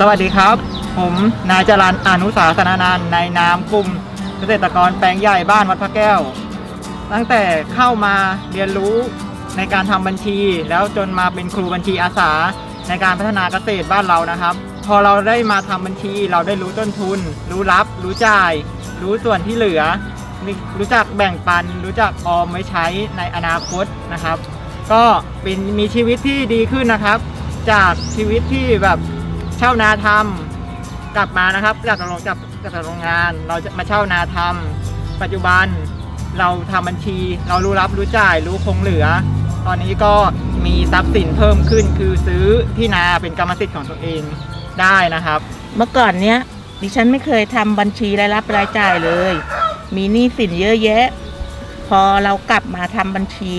สวัสดีครับ ผมนายจรันอนุสาสนานานในนามกลุ่มเกษตรกรแปลงใหญ่บ้านวัดพระแก้ว ตั้งแต่เข้ามาเรียนรู้ในการทำบัญชี แล้วจนมาเป็นครูบัญชีอาสาในการพัฒนาเกษตรบ้านเรานะครับ พอเราได้มาทำบัญชี เราได้รู้ต้นทุน รู้รับ รู้จ่าย รู้ส่วนที่เหลือ รู้จักแบ่งปัน รู้จักออมไว้ใช้ในอนาคตนะครับ ก็เป็นมีชีวิตที่ดีขึ้นนะครับ จากชีวิตที่แบบ เช่านาทำกลับมานะครับจากโรงจากจากโรงงาน เราจะมาเช่านาทำปัจจุบันเราทำบัญชี เรารู้รับรู้จ่ายรู้คงเหลือ ตอนนี้ก็มีทรัพย์สินเพิ่มขึ้นคือซื้อที่นาเป็นกรรมสิทธิ์ของตัวเองได้นะครับ เมื่อก่อนเนี้ยดิฉันไม่เคยทำบัญชีรายรับรายจ่ายเลย มีหนี้สินเยอะแยะ พอเรากลับมาทำบัญชี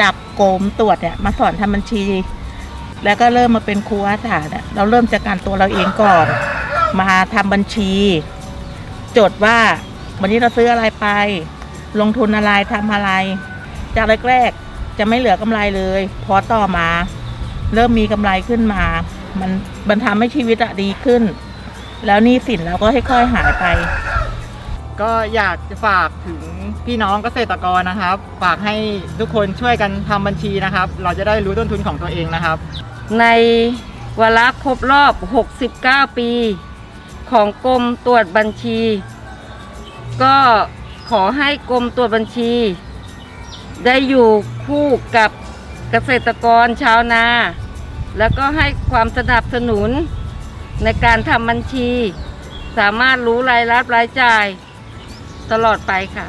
จับโกรมตรวจเนี่ยมาสอนทำบัญชี แล้วก็เริ่มมาเป็นครูอาสาเนี่ยเราเริ่มจากการตัวเราเองก่อน มาทำบัญชี จดว่าวันนี้เราซื้ออะไรไป ลงทุนอะไรทำอะไร จากแรกๆจะไม่เหลือกำไรเลย พอต่อมา เริ่มมีกำไรขึ้นมา มันมันทำให้ชีวิตอะดีขึ้น แล้วนี้สินเราก็ค่อยๆหายไป ก็อยากจะฝากถึงพี่น้องเกษตรกรนะครับ ฝากให้ทุกคนช่วยกันทำบัญชีนะครับ เราจะได้รู้ต้นทุนของตัวเองนะครับ ในวาระครบรอบ 69 ปี ของกรมตรวจบัญชี ก็ขอให้กรมตรวจบัญชี ได้อยู่คู่กับเกษตรกรชาวนา แล้วก็ให้ความสนับสนุนในการทำบัญชี สามารถรู้รายรับรายจ่ายตลอดไปค่ะ